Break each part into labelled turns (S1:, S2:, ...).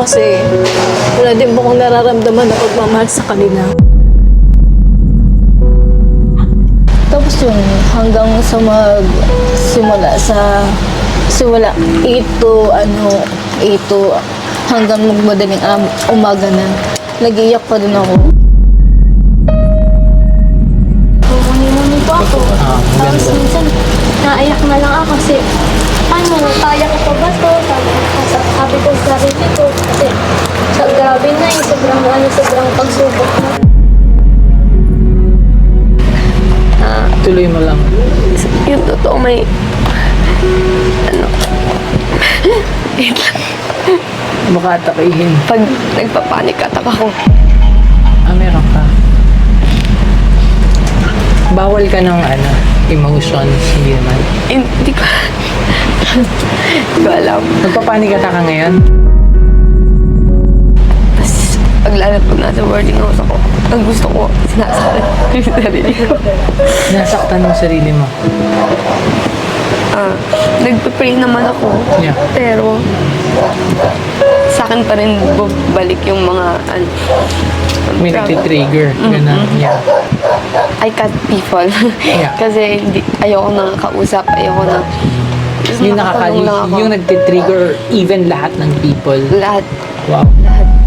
S1: kasi wala din po akong nararamdaman na pagmamahal sa kanila. Tapos yun, hanggang sa mag simula sa simula 8 to ano 8 to hanggang magmadaling um, umaga na nag-iiyak pa din ako.
S2: Muni-muni po ako. Tapos minsan, naiyak na lang ako kasi ano, kaya ko pa ba to? Sabi, sabi ko sa sarili ko kasi sa grabe na eh, sobrang ano, sobrang pagsubok na.
S3: Tuloy mo lang.
S4: Yung totoo may... Ano? Wait lang.
S3: Baka atakihin.
S4: Pag nagpapanik attack ako,
S3: Ah, meron ka. Bawal ka ng ano, emotions, hindi naman.
S4: hindi ko... hindi ko alam.
S3: Nagpapanik ka ka ngayon?
S4: Tapos, pag lalo pag nasa boarding house ako, ang gusto ko, sinasakit yung sarili ko.
S3: Nasaktan mo sarili mo.
S4: Ah, nagpe-pray naman ako.
S3: Yeah.
S4: Pero, sa akin pa rin bumalik yung mga, ano,
S3: May nagtitrigger. Ganun. Yeah.
S4: I cut people.
S3: Yeah.
S4: Kasi hindi, ayoko na kausap, ayoko na.
S3: Yung
S4: lang ako.
S3: yung nagtitrigger even lahat ng people.
S4: lahat,
S3: Wow.
S4: lahat.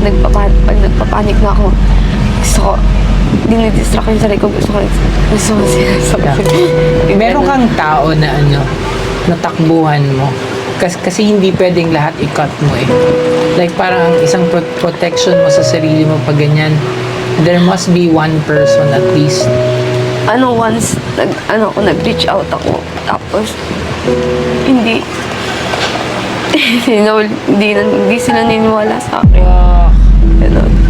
S4: Nagpapan pag nagpapanik na ako, gusto ko, dinidistract ko yung sarili ko, gusto ko, gusto ko.
S3: Yeah. Meron kang tao na ano, natakbuhan mo. Kasi, kasi hindi pwedeng lahat i-cut mo eh. Like parang ang isang pro- protection mo sa sarili mo pag ganyan, there must be one person at least.
S4: Ano, once, nag, ano ako, nag-reach out ako, tapos, hindi, hindi, na, hindi, na- hindi sila niniwala sa akin.
S3: Wow.
S4: Ganun.